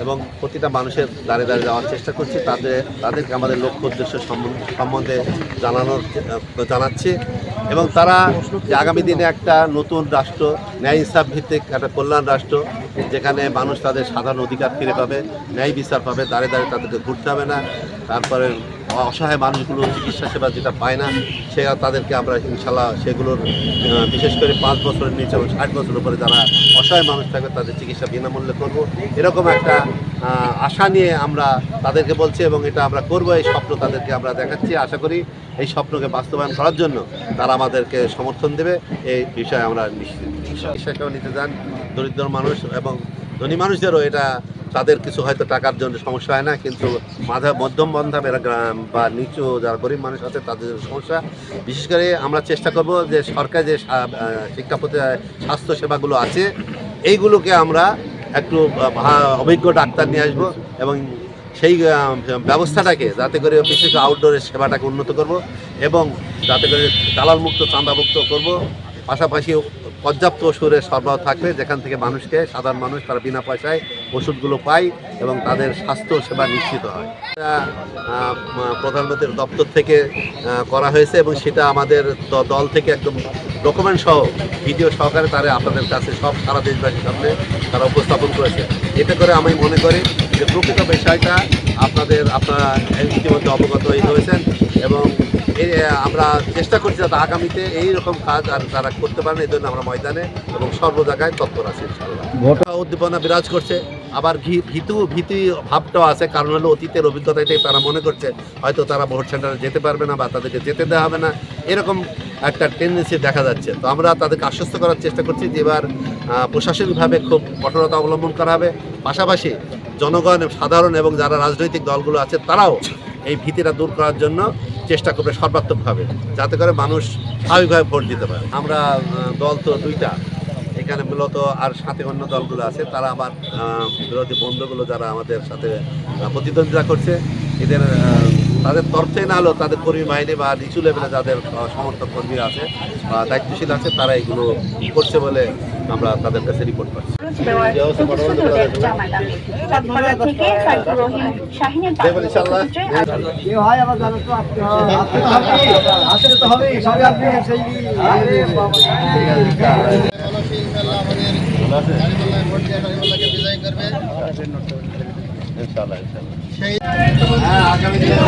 এবং প্রতিটা মানুষের দাঁড়িয়ে দাঁড়িয়ে যাওয়ার চেষ্টা করছি। তাদের, তাদেরকে আমাদের লক্ষ্য, উদ্দেশ্য সম্বন্ধ- জানানোর জানাচ্ছি। এবং তারা যে আগামী দিনে একটা নতুন রাষ্ট্র, ন্যায় ইনসাফ ভিত্তিক একটা কল্যাণ রাষ্ট্র, যেখানে মানুষ তাদের সাধারণ অধিকার ফিরে পাবে, ন্যায় বিচার পাবে, দাঁড়িয়ে দাঁড়িয়ে তাদেরকে ঘুরতে হবে না। তারপরে অসহায় মানুষগুলো চিকিৎসা সেবা যেটা পায় না সে তাদেরকে আমরা ইনশাল্লাহ সেগুলোর বিশেষ করে পাঁচ বছরের নিচে এবং ষাট বছরের উপরে যারা অসহায় মানুষ থাকবে তাদের চিকিৎসা বিনামূল্যে করব। এরকম একটা আশা নিয়ে আমরা তাদেরকে বলছি এবং এটা আমরা করব। এই স্বপ্ন তাদেরকে আমরা দেখাচ্ছি। আশা করি এই স্বপ্নকে বাস্তবায়ন করার জন্য তারা আমাদেরকে সমর্থন দেবে। এই বিষয়ে আমরা নিশ্চিত। চিকিৎসা নিতে যান দরিদ্র মানুষ এবং ধনী মানুষদেরও এটা তাদের কিছু হয়তো টাকার জন্য সমস্যা হয় না, কিন্তু মাঝা মধ্যম বন্ধা এরা গ্রাম বা নিচু যারা গরিব মানুষ আছে তাদের সমস্যা। বিশেষ করে আমরা চেষ্টা করব যে সরকার যে শিক্ষা স্বাস্থ্য সেবাগুলো আছে, এইগুলোকে আমরা একটু অভিজ্ঞ ডাক্তার নিয়ে আসব এবং সেই ব্যবস্থাটাকে যাতে করে বিশেষ আউটডোরের সেবাটাকে উন্নত করব এবং যাতে করে দালাল মুক্ত চাঁদামুক্ত করব। পাশাপাশি পর্যাপ্ত ওষুধের সরবরাহ থাকবে যেখান থেকে মানুষকে, সাধারণ মানুষ তারা বিনা পয়সায় ওষুধগুলো পায় এবং তাদের স্বাস্থ্য সেবা নিশ্চিত হয়। প্রধানমন্ত্রীর দপ্তর থেকে করা হয়েছে এবং সেটা আমাদের দল থেকে একদম ডকুমেন্ট সহ ভিডিও সহকারে তারা আপনাদের কাছে সব সারা দেশবাসীর সামনে তারা উপস্থাপন করেছে। এতে করে আমি মনে করি যে প্রকৃত বিষয়টা আপনাদের আপনারা ইতিমধ্যে অবগত হয়ে হয়েছেন এবং আমরা চেষ্টা করছি যাতে আগামীতে এই রকম কাজ আর তারা করতে পারেন এই জন্য আমরা ময়দানে এবং সর্ব জায়গায় তৎপর আছি। ভোটা উদ্দীপনা বিরাজ করছে। আবার ভীতু ভীতি ভাবটাও আছে কারণ হলো অতীতের অভিজ্ঞতাটাই তারা মনে করছে হয়তো তারা ভোট সেন্টারে যেতে পারবে না বা তাদেরকে যেতে দেওয়া হবে না। এরকম একটা টেন্ডেন্সি দেখা যাচ্ছে। তো আমরা তাদেরকে আশ্বস্ত করার চেষ্টা করছি যে এবার প্রশাসনিকভাবে খুব কঠোরতা অবলম্বন করা হবে। পাশাপাশি জনগণ, সাধারণ এবং যারা রাজনৈতিক দলগুলো আছে, তারাও এই ভীতিটা দূর করার জন্য চেষ্টা করবে সর্বাত্মকভাবে, যাতে করে মানুষ স্বাভাবিকভাবে ভোট দিতে পারে। আমরা দল তো দুইটা। এখানে মূলত আর সাথে অন্য দলগুলো আছে, তারা আবার বিরোধী বন্ধুগুলো যারা আমাদের সাথে প্রতিদ্বন্দ্বিতা করছে। এদের তাদের তরফে না হলেও তাদের কর্মী বাহিনী বা নিচু লেভেলে যাদের সমর্থক কর্মী আছে বা দায়িত্বশীল আছে তারা এগুলো করছে বলে আমরা তাদের কাছে রিপোর্ট পাচ্ছি সেই